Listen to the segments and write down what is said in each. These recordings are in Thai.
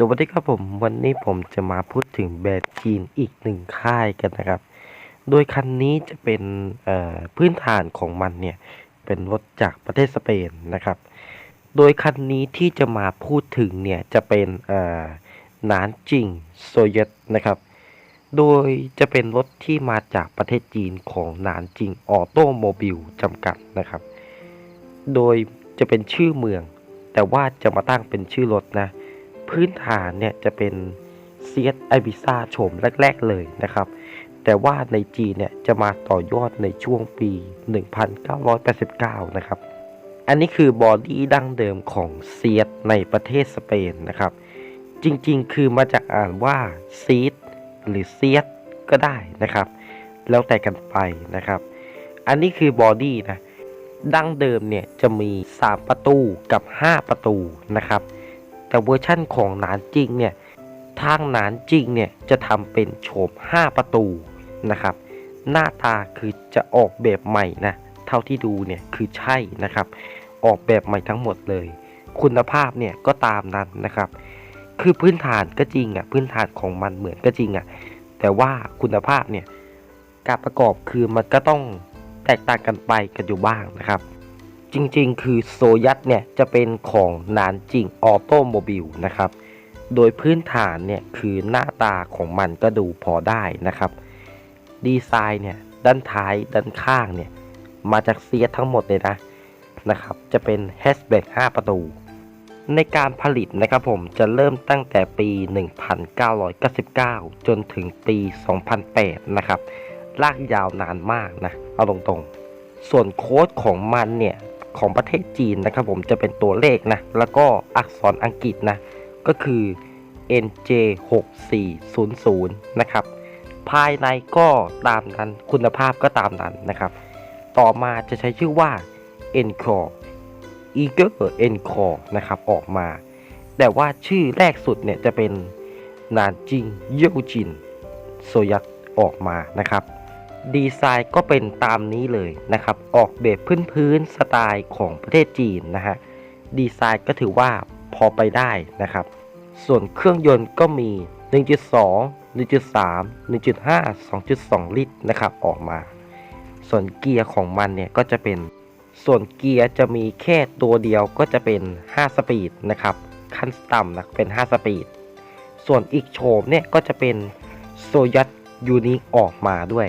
สวัสดีครับผมวันนี้ผมจะมาพูดถึงแบรนด์จีนอีกหนึ่งค่ายกันนะครับ โดยคันนี้จะเป็นพื้นฐานของมันเนี่ย เป็นรถจากประเทศสเปนนะครับ โดยคันนี้ที่จะมาพูดถึงเนี่ยจะเป็นหนานจิงโซเยตนะครับ โดยจะเป็นรถที่มาจากประเทศจีนของหนานจิงออโตโมบิลจำกัดนะครับ โดยจะเป็นชื่อเมือง แต่ว่าจะมาตั้งเป็นชื่อรถนะ พื้นฐานเนี่ยจะเป็นเซีย i ไอบิซ่าโฉมแรก ๆ เลยนะครับ แต่ว่าในจีนเนี่ยจะมาต่อยอดในช่วงปี 1989 นะครับ อันนี้คือบอดี้ดั้งเดิมของเซียในประเทศสเปนนะครับ จริงๆ คือมาจากอ่านว่าซีดหรือเซียก็ได้นะครับ แล้วแต่กันไปนะครับ อันนี้คือบอดี้นะดั้งเดิมเนี่ยจะมี 3 ประตูกับ 5 ประตูนะครับ แต่เวอร์ชั่นของหนานจริงเนี่ยทางหนานจริงเนี่ยจะทำเป็นโฉม 5 ประตูนะครับ หน้าตาคือจะออกแบบใหม่นะเท่าที่ดูเนี่ยคือใช่นะครับ ออกแบบใหม่ทั้งหมดเลย คุณภาพเนี่ยก็ตามนั้นนะครับ คือพื้นฐานก็จริงอะพื้นฐานของมันเหมือนก็จริงอะแต่ว่าคุณภาพเนี่ยการประกอบคือมันก็ต้องแตกต่างกันไปกันอยู่บ้างนะครับ จริงๆ คือโซยัตเนี่ยจะเป็นของนานจริงออโตโมบิลนะครับ โดยพื้นฐานเนี่ยคือหน้าตาของมันก็ดูพอได้นะครับ ดีไซน์เนี่ยด้านท้ายด้านข้างเนี่ยมาจากเซียทั้งหมดเลยนะนะครับ จะเป็นแฮชแบ็ก5ประตู ในการผลิตนะครับผมจะเริ่มตั้งแต่ปี 1999 จนถึงปี 2008 นะครับ ลากยาวนานมากนะ เอาตรงๆ ส่วนโค้ดของมันเนี่ย ของประเทศจีนนะครับผมจะเป็นตัวเลขนะ แล้วก็อักษรอังกฤษนะ ก็คือ NJ6400 นะครับ ภายในก็ตามนั้นคุณภาพก็ตามนั้นนะครับ ต่อมาจะใช้ชื่อว่า Encore Eager Encore นะครับออกมา แต่ว่าชื่อแรกสุดเนี่ยจะเป็นนานจิงเยวจินโซยัตออกมานะครับ ดีไซน์ก็เป็นตามนี้เลยนะครับ ออกแบบพื้นๆสไตล์ของประเทศจีนนะฮะ ดีไซน์ก็ถือว่าพอไปได้นะครับ ส่วนเครื่องยนต์ก็มี 1.2 1.3 1.5 2.2 ลิตรนะครับ ออกมา ส่วนเกียร์ของมันเนี่ยก็จะเป็น ส่วนเกียร์จะมีแค่ตัวเดียวก็จะเป็น 5 สปีดนะครับ ขั้นต่ำนะเป็น 5 สปีด ส่วนอีกโฉมเนี่ยก็จะเป็นโซยัตยูนิคออกมาด้วย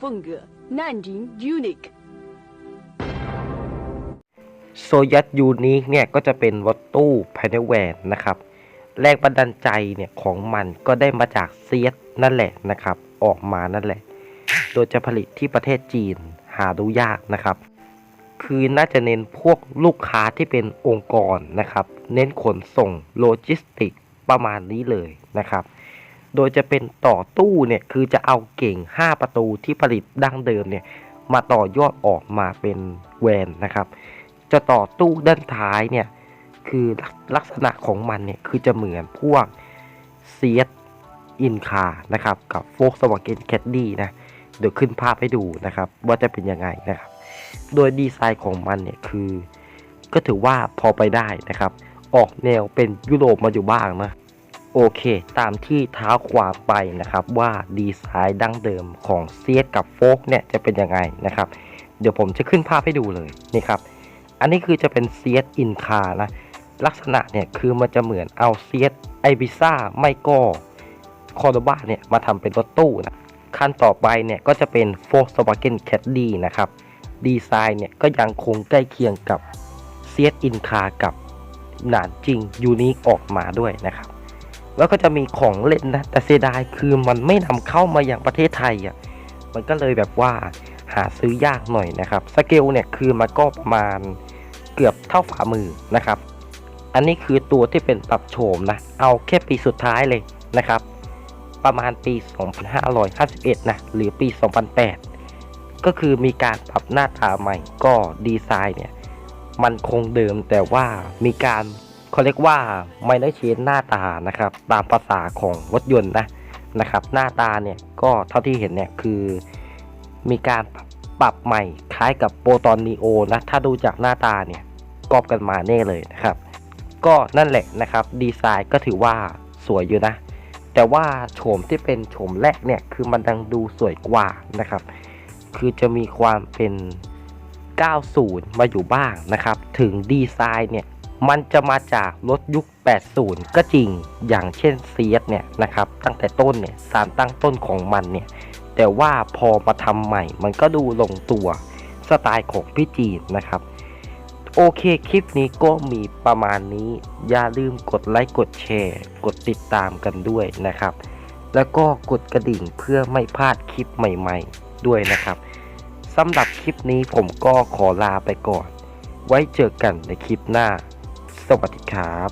风格，南京 Unique。 โซยัตยูนิคเนี่ยก็จะเป็นรถตู้ภายในแวนนะครับ แรงบันดาลใจเนี่ยของมันก็ได้มาจากเซียสนั่นแหละนะครับ ออกมานั่นแหละ โดยจะผลิตที่ประเทศจีนหาดูยากนะครับ คือน่าจะเน้นพวกลูกค้าที่เป็นองค์กรนะครับ เน้นขนส่งโลจิสติกประมาณนี้เลยนะครับ โดยจะเป็นต่อตู้เนี่ยคือจะเอาเก่ง 5 ประตูที่ผลิตดั้งเดิมเนี่ยมาต่อยอดออกมาเป็นแวนนะครับ จะต่อตู้ด้านท้ายเนี่ยคือลักษณะของมันเนี่ยคือจะเหมือนพวกเซียตอินคานะครับกับโฟกสวาเกนแคดดี้นะเดี๋ยวขึ้นภาพให้ดูนะครับว่าจะเป็นยังไงนะครับ โดยดีไซน์ของมันเนี่ยคือ ก็ถือว่าพอไปได้นะครับ ออกแนวเป็นยุโรปมาอยู่บ้างนะ โอเค ตามที่ท้าความไปนะครับ ว่าดีไซน์ดั้งเดิมของเซียสกับโฟกเนี่ยจะเป็นยังไงนะครับ เดี๋ยวผมจะขึ้นภาพให้ดูเลยนี่ครับ อันนี้คือจะเป็นเซียสอินคานะลักษณะเนี่ยคือมันจะเหมือนเอาเซียสไอบิซ่าไม่ก็คอร์ดบ้าเนี่ยมาทำเป็นรถตู้นะขั้นต่อไปเนี่ยก็จะเป็น Volkswagen Caddy นะครับดีไซน์เนี่ยก็ยังคงใกล้เคียงกับเซียสอินคากับหนานจริงยูนิคออกมาด้วยนะครับ แล้วก็จะมีของเล่นนะ แต่เสียดายคือมันไม่นำเข้ามาอย่างประเทศไทยอะมันก็เลยแบบว่าหาซื้อยากหน่อยนะครับสเกลเนี่ยคือมันก็ประมาณเกือบเท่าฝ่ามือนะครับ อันนี้คือตัวที่เป็นปรับโฉมนะ เอาแค่ปีสุดท้ายเลยนะครับ ประมาณปี 2551 นะ หรือปี 2008 ก็คือมีการปรับหน้าตาใหม่ก็ดีไซน์เนี่ย มันคงเดิมแต่ว่ามีการ เขาเรียกว่าไม่ได้เชนหน้าตานะครับ ตามภาษาของรถยนต์นะนะครับ หน้าตาเนี่ยก็เท่าที่เห็นเนี่ยคือมีการปรับใหม่คล้ายกับโปรตอนนีโอนะถ้าดูจากหน้าตาเนี่ยกอบกันมาแน่เลยนะครับ ก็นั่นแหละนะครับ ดีไซน์ก็ถือว่าสวยอยู่นะ แต่ว่าโฉมที่เป็นโฉมแรกเนี่ยคือมันดังดูสวยกว่านะครับ คือจะมีความเป็น 90 มาอยู่บ้างนะครับ ถึงดีไซน์เนี่ย มันจะมาจากรถยุค 80 ก็จริง อย่างเช่นเซียสเนี่ยนะครับ ตั้งแต่ต้นเนี่ยสารตั้งต้นของมันเนี่ย แต่ว่าพอมาทำใหม่ มันก็ดูลงตัวสไตล์ของพี่จีนนะครับ โอเคคลิปนี้ก็มีประมาณนี้ อย่าลืมกดไลค์ กดแชร์ กดติดตามกันด้วยนะครับ แล้วก็กดกระดิ่งเพื่อไม่พลาดคลิปใหม่ๆ ด้วยนะครับสำหรับคลิปนี้ผมก็ขอลาไปก่อน ไว้เจอกันในคลิปหน้า สวัสดีครับ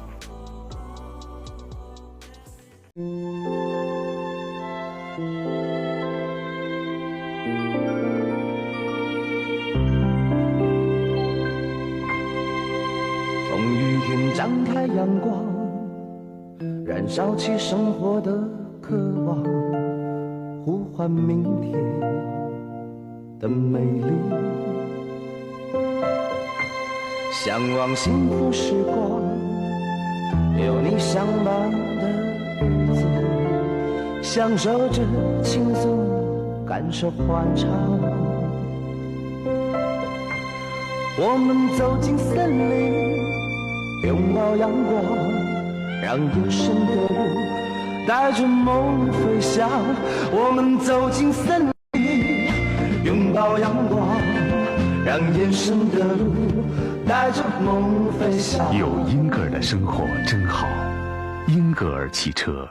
终于天张开阳光，燃烧起生活的渴望，呼唤明天的美丽， 向往幸福时光，有你相伴的日子，享受着轻松，感受欢畅。我们走进森林，拥抱阳光，让夜深的路带着梦飞翔。我们走进森林，拥抱阳光，让夜深的路带着梦飞。有英格尔的生活真好，英格尔汽车。